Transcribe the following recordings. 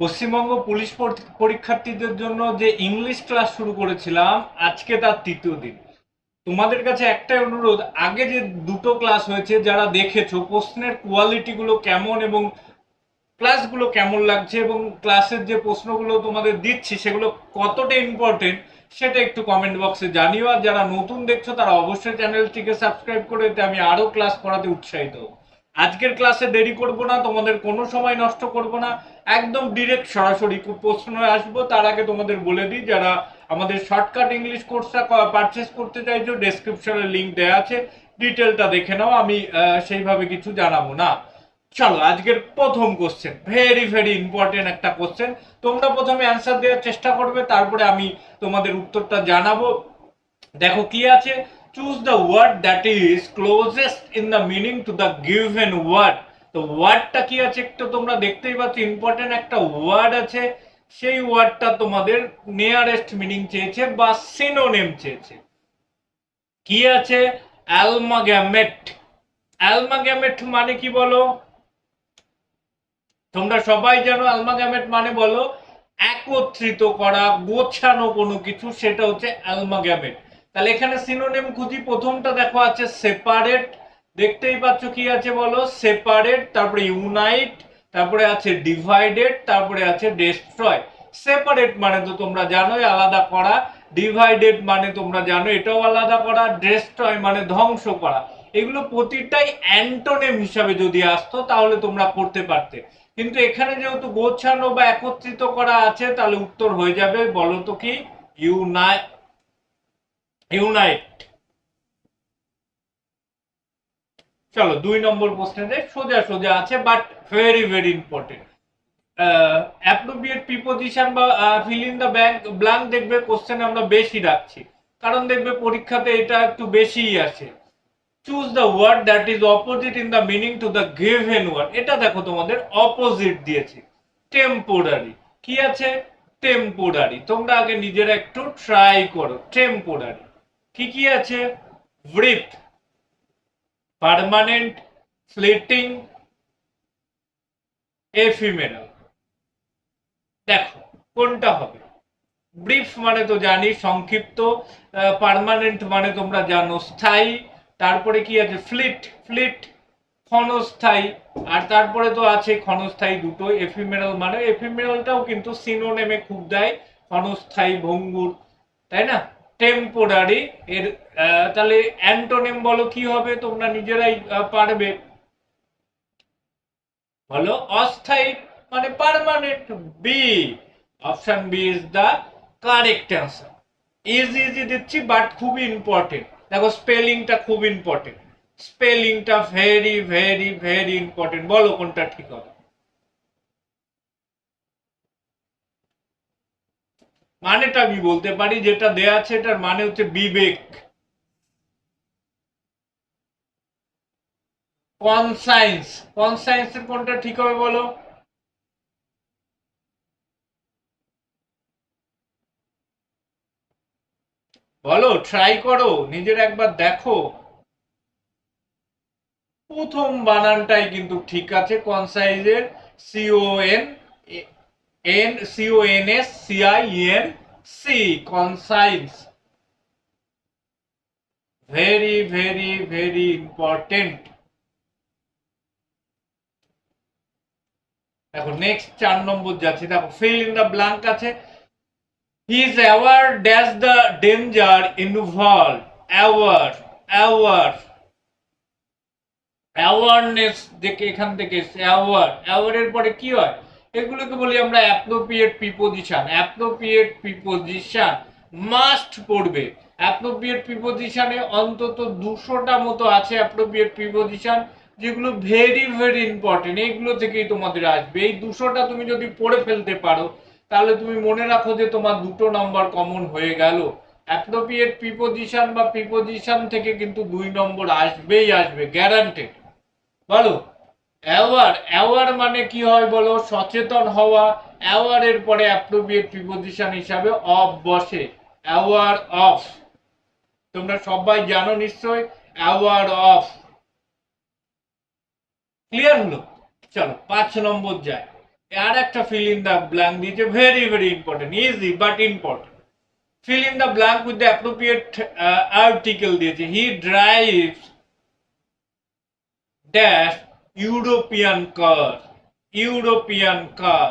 Paschimbanga police পরীক্ষার্থীদের জন্য যে ইংলিশ ক্লাস শুরু করেছিলাম, আজকে তার তৃতীয় দিন। তোমাদের কাছে একটাই অনুরোধ, আগে যে দুটো ক্লাস হয়েছে যারা দেখেছ, প্রশ্নের কোয়ালিটিগুলো কেমন এবং ক্লাসগুলো কেমন লাগছে এবং ক্লাসের যে প্রশ্নগুলো তোমাদের দিচ্ছি, সেগুলো কতটা ইম্পর্টেন্ট সেটা একটু কমেন্ট বক্সে জানিও। আর যারা নতুন দেখছ, তারা অবশ্যই চ্যানেলটিকে সাবস্ক্রাইব করে আমি আরও ক্লাস করাতে উৎসাহিত হব। আজকের ক্লাসে দেরি করব না, তোমাদের কোনো সময় নষ্ট করব না। একদম ডিরেক্ট সরাসরি প্রশ্ন আসব, তার আগে তোমাদের বলে দিই, যারা আমাদের শর্টকাট ইংলিশ কোর্সটা পারচেস করতে চাইছো ডেসক্রিপশনে লিংক দেওয়া আছে ডিটেলটা দেখে নাও, আমি সেইভাবে কিছু জানাব না। চলো, আজকের প্রথম কোশ্চেন ভেরি ভেরি ইম্পর্টেন্ট একটা কোশ্চেন তোমরা প্রথমে অ্যান্সার দেওয়ার চেষ্টা করবে, তারপরে আমি তোমাদের উত্তরটা জানাব। দেখো, কি আছে? Choose the word that is closest in the meaning to the given word তো ওয়ার্ডটা কি আছে একটু তোমরা দেখতেই পাচ্ছ ইম্পর্টেন্ট একটা ওয়ার্ড আছে। সেই ওয়ার্ডটা তোমাদের নিয়ারেস্ট মিনিং চেয়েছে বা সিনোনেম চেয়েছে। কি আছে? অ্যালমাগ্যামেট অ্যালমাগ্যামেট মানে কি বলো? তোমরা সবাই জানো অ্যালমাগ্যামেট মানে বলো, একত্রিত করা, গোছানো কোনো কিছু, সেটা হচ্ছে অ্যালমাগ্যামেট তাহলে এখানে সিনোনিম খুঁজি প্রথমটা দেখো আছে সেপারেট দেখতেই পাচ্ছ কি আছে বলো? সেপারেট তারপরে ইউনাইট তারপরে আছে ডিভাইডেড তারপরে আছে ডেস্ট্রয় সেপারেট মানে তো তোমরা জানোই, আলাদা করা। ডিভাইডেড মানে তোমরা জানো, এটাও আলাদা করা। ডেস্ট্রয় মানে ধ্বংস করা। এগুলো প্রতিটাই অ্যান্টোনেম হিসাবে যদি আসতো, তাহলে তোমরা করতে পারতে। কিন্তু এখানে যেহেতু গোছানো বা একত্রিত করা আছে, তাহলে উত্তর হয়ে যাবে। বলো তো কি? ইউনাই ইউনাইট চলো, দুই নম্বর প্রশ্নে সোজা সোজা আছে but very very important appropriate preposition বা fill in the bank blank দেখবে কোশ্চেন আমরা বেশি রাখছি। কারণ দেখবে পরীক্ষাতে এটা একটু বেশিই আসে। Choose the word that is opposite in the meaning to the given word এটা দেখো তোমাদের অপোজিট দিয়েছে। টেম্পোরারি কি আছে? টেম্পোরারি তোমরা আগে নিজেরা একটু ট্রাই করো। টেম্পোরারি কি আছে? ব্রিথ পার্মানেন্ট ফ্লিটিং এফিমেরাল দেখো, কোনটা হবে? ব্রিফ মানে তো জানি, সংক্ষিপ্ত পার্মানেন্ট মানে তোমরা জানো, স্থায়ী। তারপরে কি আছে? ফ্লিট ফ্লিট ক্ষণস্থায়ী। আর তারপরে তো আছে ক্ষণস্থায়ী দুটো এফিমেরাল মানে। এফিমেরালটাও কিন্তু সিনোনেমে খুব দেয়, ক্ষণস্থায়ী ভঙ্গুর, তাই না? টেম্পোরারি এর তাহলে অ্যান্টোনেম বলো কি হবে? তোমরা নিজেরাই পারবে। বলো অস্থায়ী মানে permanent B option B is the correct answer easy easy দিচ্ছি বাট খুবই ইম্পর্টেন্ট দেখো স্পেলিংটা খুব ইম্পর্টেন্ট স্পেলিংটা ভেরি ভেরি ভেরি ইম্পর্টেন্ট বলো কোনটা ঠিক হবে? মানেটা আমি বলতে পারি, যেটা দেয়া আছে এটার মানে হচ্ছে বিবেক। কনসাইন্স কনসাইন্সের কোনটা ঠিক হবে বলো? বলো ট্রাই করো, নিজের একবার দেখো। প্রথম বানানটাই কিন্তু ঠিক আছে কনসাইজের C O N N C O N S C I N C conscience very very very important দেখো নেক্সট চার নম্বর যাচ্ছে। দেখো ফিল ইন দ্য ব্ল্যাঙ্ক আছে। He is aware dash the danger involve aware aware awareness দেখে, এখান থেকে aware অ্যাওয়ারের পরে কি হয়? এগুলোকে বলি আমরা appropriate preposition appropriate preposition must পড়বে। অ্যাপ্রোপ্রিয়েট প্রিপোজিশনে অন্তত দুশোটা মতো আছে অ্যাপ্রোপ্রিয়েট প্রিপোজিশন যেগুলো ভেরি ভেরি ইম্পর্টেন্ট এইগুলো থেকেই তোমাদের আসবে। এই দুশোটা তুমি যদি পড়ে ফেলতে পারো, তাহলে তুমি মনে রাখো যে তোমার দুটো নাম্বার কমন হয়ে গেল। অ্যাপ্রোপ্রিয়েট প্রিপোজিশন বা প্রিপোজিশন থেকে কিন্তু দুই নম্বর আসবেই আসবে গ্যারান্টেড বলো? অ্যাওয়ার অ্যাওয়ার মানে কি হয় বলো? সচেতন হওয়া। অ্যাওয়ারের পরে অ্যাপ্রোপ্রিয়েট প্রিপোজিশন হিসাবে অফ বসে। অ্যাওয়ার অফ তোমরা সবাই জানো নিশ্চয়? অ্যাওয়ার অফ ক্লিয়ার হলো? চলো পাঁচ নম্বর যায়। আর একটা ফিল ইন দ্য ব্ল্যাঙ্ক দিয়েছে। Very very important easy but important fill in blank with the appropriate uh, article দিয়েছে। He drives dash european car European car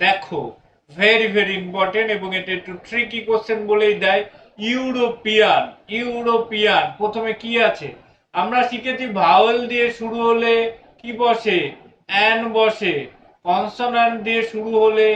দেখো ভেরি ভেরি ইম্পর্টেন্ট এবং এটা একটু ট্রিকি কোশ্চেন বলেই দেয়। ইউরোপিয়ান ইউরোপিয়ান প্রথমে কি আছে? আমরা শিখেছি ভাওয়েল দিয়ে শুরু হলে কি বসে? অ্যান বসে। কনসোনান্ট দিয়ে শুরু হলে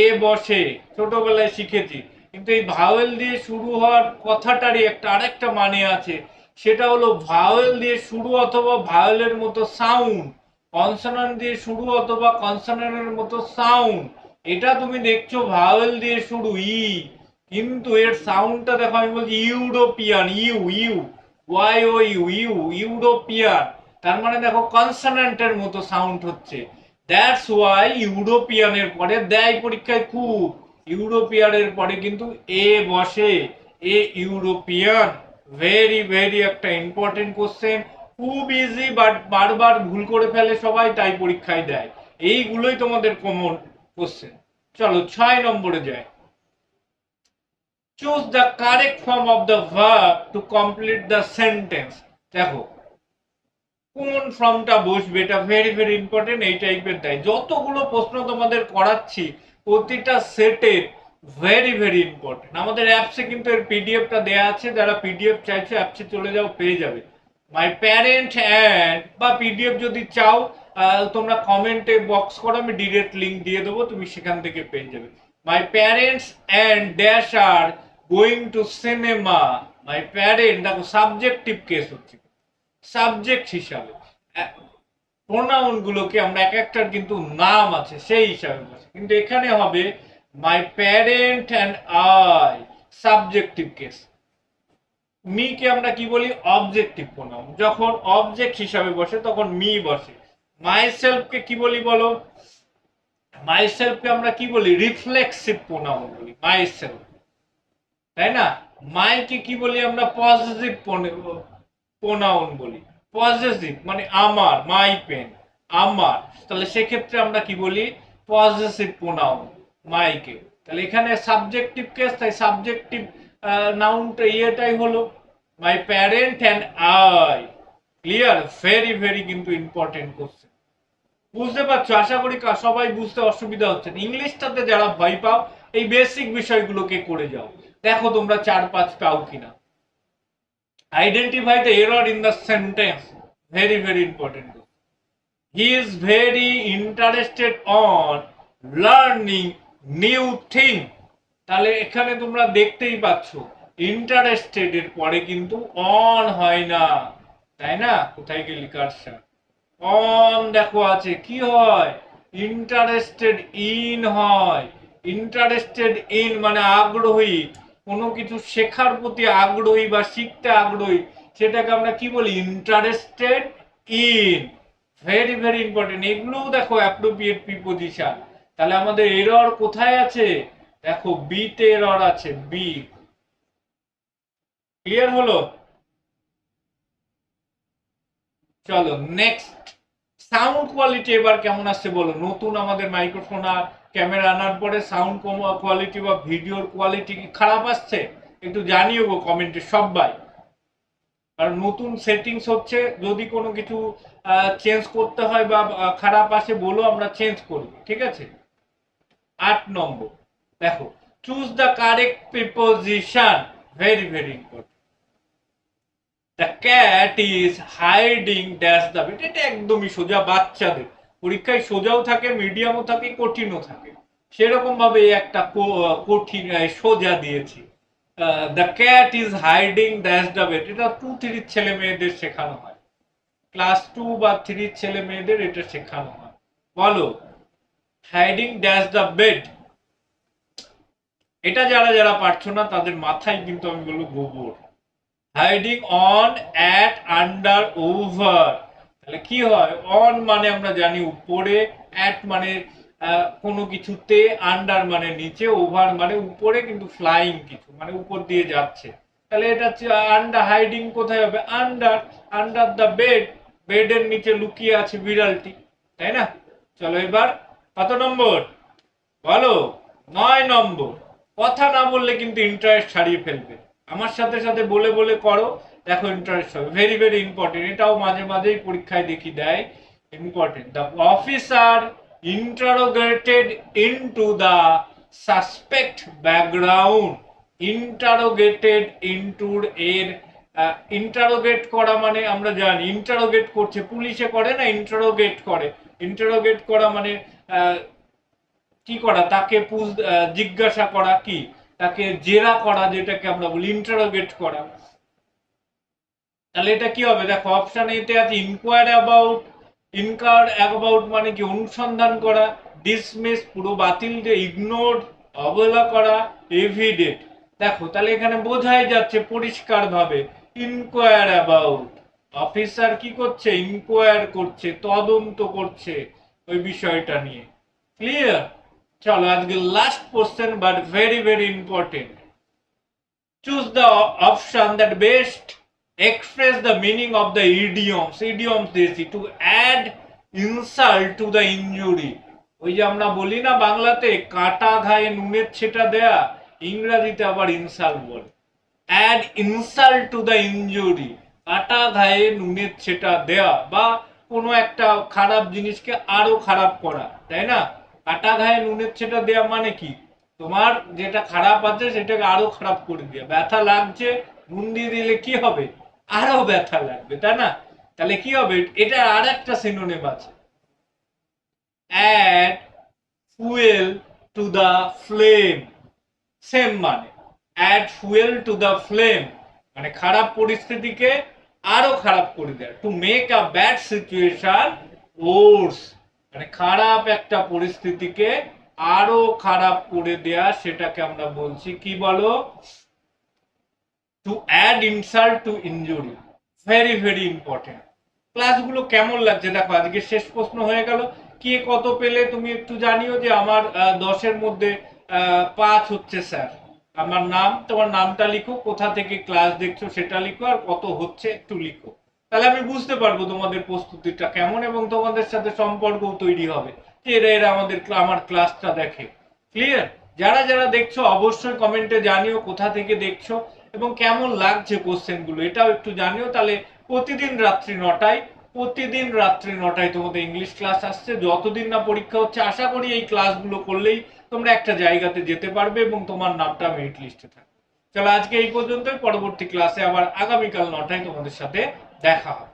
এ বসে। ছোটবেলায় শিখেছি। কিন্তু এই ভাওয়েল দিয়ে শুরু হওয়ার কথাটারই একটা আরেকটা মানে আছে। সেটা হলো ভাওয়েল দিয়ে শুরু অথবা ভাওয়েলের মতো সাউন্ড কনসোনান্ট দিয়ে শুরু অথবা কনসোনান্টের মতো সাউন্ড। এটা তুমি দেখছ, ভাওয়েল দিয়ে শুরু, ই। কিন্তু এর সাউন্ডটা দেখো, আমি বলছি European, U U, Y, O, U U, European. তার মানে দেখো, কনসোনান্টের মতো সাউন্ড হচ্ছে। দ্যাটস ওয়াই ইউরোপিয়ানের পরে দেয় পরীক্ষায় খুব। ইউরোপিয়ানের পরে কিন্তু এ বসে। A European. ভেরি ভেরি একটা ইম্পর্টেন্ট কোশ্চেন খুব ইজি বাট বারবার ভুল করে ফেলে সবাই, তাই পরীক্ষায় দেয়। এইগুলোই তোমাদের কমন কোশ্চেন চলো, ছয় নম্বরে যায় choose the correct form of the verb to complete the sentence দেখো, কোন ফর্মটা বসবে এটা ভেরি ভেরি ইম্পর্টেন্ট এই টাইপের দেয় যতগুলো প্রশ্ন তোমাদের করাচ্ছি, প্রতিটা সেটের ভেরি ভেরি ইম্পর্টেন্ট আমাদের অ্যাপসে কিন্তু এর পিডিএফটা দেওয়া আছে, যারা পিডিএফ চাইছে অ্যাপসে চলে যাও, পেয়ে যাবে। মাই প্যারেন্ট অ্যান্ড বা পিডিএফ যদি চাও তোমরা কমেন্টে বক্স করো, আমি ডিরেক্ট লিঙ্ক দিয়ে দেবো, তুমি সেখান থেকে পেয়ে যাবে। My parents and dash are going to cinema my parent দেখো সাবজেক্টিভ কেস হচ্ছে। সাবজেক্ট হিসাবে। প্রোনাউন গুলোকে আমরা এক একটার কিন্তু নাম আছে, সেই হিসাবে বলছি। কিন্তু এখানে হবে my parent and I subjective case me কে আমরা কি বলি? অবজেক্টিভ প্রোনাউন যখন অবজেক্ট হিসাবে বসে, তখন মি বসে। মাই কে কি বলি বলো? মাই কে আমরা কি বলি? রিফ্লেক্সিভ প্রোনাউন বলি মাই তাই না? মাইকে কি বলি আমরা? পজিটিভ প্রোনাউন বলি। পজিটিভ মানে আমার মাই পেন আমার। তাহলে সেক্ষেত্রে আমরা কি বলি? পজিটিভ প্রোনাউন মাইকে তাহলে এখানে সাবজেক্টিভ কেস তাই সাবজেক্টিভ নাউনটা ইয়েটাই হলো। My parent and I clear very very কিন্তু ইম্পর্টেন্ট কোশ্চেন বুঝতে পারছ? আশা করি সবাই বুঝতে অসুবিধা হচ্ছে। ইংলিশটাতে যারা ভয় পাও, এই বেসিক বিষয়গুলোকে করে যাও। দেখো তোমরা চার, পাঁচ পাও কিনা। Identify the error in the sentence very very important he is very interested on learning new thing তাহলে এখানে তোমরা দেখতেই পাচ্ছ। ইন্টারেস্টেড এর পরে কিন্তু অন হয় না। তাই না? কোথায় গেলি কারসার অন দেখো আছে। কি হয়? ইন্টারেস্টেড ইন হয়। ইন্টারেস্টেড ইন মানে আগ্রহী। কোনো কিছু শেখার প্রতি আগ্রহী বা শিখতে আগ্রহী, সেটাকে আমরা কি বলি? Interested in very very important এগুলোও দেখো অ্যাপ্রোপ্রিয়েট প্রিপোজিশন তাহলে আমাদের এরর কোথায় আছে? দেখো বি তে এরর আছে। বি ক্লিয়ার হলো? চলো নেক্সট সাউন্ড কোয়ালিটি এবার কেমন আসছে বলো? নতুন আমাদের মাইক্রোফোন আর ক্যামেরা আনার পরে সাউন্ড কোয়ালিটি বা ভিডিওর কোয়ালিটি কি খারাপ আসছে? একটু জানিও গো কমেন্টে সবাই কারণ নতুন সেটিংস হচ্ছে, যদি কোনো কিছু চেঞ্জ করতে হয় বা খারাপ আসে বলো, আমরা চেঞ্জ করব ঠিক আছে? আট নম্বর। দেখো choose the correct preposition very very important the cat is hiding dash the bed এটা একদমই সোজা, বাচ্চাদের। পরীক্ষায় সোজাও থাকে মিডিয়ামও থাকে, কঠিনও থাকে। সেরকম ভাবে একটা কঠিন সোজা দিয়েছি। The cat is hiding dash the bed এটা টু থ্রির ছেলে মেয়েদের শেখানো হয়। ক্লাস টু বা থ্রির ছেলে মেয়েদের এটা শেখানো হয়। বলো হাইডিং ড্যাশ দ্য বেড এটা যারা যারা পারছ না, তাদের মাথায় কিন্তু আমি বলব গোবর। Hiding on at under over তাহলে কি হয়? অন মানে আমরা জানি উপরে অ্যাট মানে কোনো কিছুতে আন্ডার মানে নিচে ওভার মানে উপরে, কিন্তু ফ্লাইং কিছু মানে উপর দিয়ে যাচ্ছে। তাহলে এটা হচ্ছে আন্ডার হাইডিং কোথায় হবে? আন্ডার আন্ডার দ্য বেড বেডের নিচে লুকিয়ে আছে বিড়ালটি, তাই না? চলো এবার, কত নম্বর? বলো, নয় নম্বর। কথা না বললে কিন্তু ইন্টারেস্ট হারিয়ে ফেলবে। আমার সাথে সাথে বলে বলে করো, দেখো ইন্টারেস্ট হবে। ভেরি ভেরি ইম্পর্টেন্ট এটাও মাঝে মাঝেই পরীক্ষায় দেখি দেয়। Important the officer interrogated into the suspect background interrogated ইনটুর এর ইন্টারোগেট করা মানে আমরা জানি। ইন্টারোগেট করছে। পুলিশে করে না ইন্টারোগেট করে? ইন্টারোগেট করা মানে কি করা? তাকে জিজ্ঞাসা করা কি? তাকে জেরা করা, যেটাকে আমরা বলি ইন্টারোগেট করা। তাহলে এটা কি হবে? দেখো অপশন এতে আছে ইনকোয়ার অ্যাবাউট ইনকার অ্যাবাউট মানে কি অনুসন্ধান করা ডিসমিস পুরো বাতিল, যে ইগনোর অবহেলা করা এভিডেট দেখো, তাহলে এখানে বোঝাই যাচ্ছে পরিষ্কার ভাবে ইনকোয়ার অ্যাবাউট অফিসার কি করছে? ইনকোয়ার করছে, তদন্ত করছে ওই বিষয়টা নিয়ে। ক্লিয়ার চলো, আজকে last question but very very important choose the option that best express the meaning of the idioms. Idioms দিয়েছি to add insult to the injury. ওই যে আমরা বলি না বাংলাতে, কাটা ঘায়ে নুনের ছেটা দেয়া, ইংরেজিতে আবার ইনসাল্ট বলে। Add insult to the injury কাটা ঘায়ে নুনের ছেটা দেয়া বা কোনো একটা খারাপ জিনিসকে আরও খারাপ করা, তাই না? কাটা ঘায়ে নুনের ছেটা দেয়া মানে কি? তোমার যেটা খারাপ আছে সেটাকে আরও খারাপ করে দেয়া ব্যথা লাগছে, নুন দিয়ে দিলে কি হবে? আরও ব্যথা লাগবে, তাই না? তাহলে কি হবে? এটা আর একটা সিনোনিম আছে। Add fuel to the flame same মানে। Add fuel to the flame মানে খারাপ পরিস্থিতিকে আরও খারাপ করে দেয় to make a bad situation worse মানে খারাপ একটা পরিস্থিতিকে আরও খারাপ করে দেয়া সেটাকে আমরা বলছি, কি বলো? To add insult to injury very very important ক্লাসগুলো কেমন লাগছে? দেখো, আজকে শেষ প্রশ্ন হয়ে গেল। কে কত পেলে তুমি একটু জানিও যে আমার দশের মধ্যে পাঁচ হচ্ছে স্যার। আমার নাম, তোমার নামটা লিখো, কোথা থেকে ক্লাস দেখছ সেটা লিখো, আর কত হচ্ছে একটু লিখো। তাহলে আমি বুঝতে পারব তোমাদের প্রস্তুতিটা কেমন এবং তোমাদের সাথে সম্পর্কও তৈরি হবে। এরা এরা আমাদের আমার ক্লাসটা দেখে। ক্লিয়ার যারা যারা দেখছ, অবশ্যই কমেন্টে জানিও কোথা থেকে দেখছ এবং কেমন লাগছে কোশ্চেনগুলো। এটাও একটু জানিও। তাহলে প্রতিদিন রাত্রি নটায়, প্রতিদিন রাত্রি নটায় তোমাদের ইংলিশ ক্লাস আসছে। যতদিন না পরীক্ষা হচ্ছে, আশা করি এই ক্লাসগুলো করলেই তোমরা একটা জায়গাতে যেতে পারবে এবং তোমার নামটা মেরিট লিস্টে থাকবে। চলো আজকে এই পর্যন্তই। পরবর্তী ক্লাসে আবার আগামীকাল নটায় তোমাদের সাথে দেখা হবে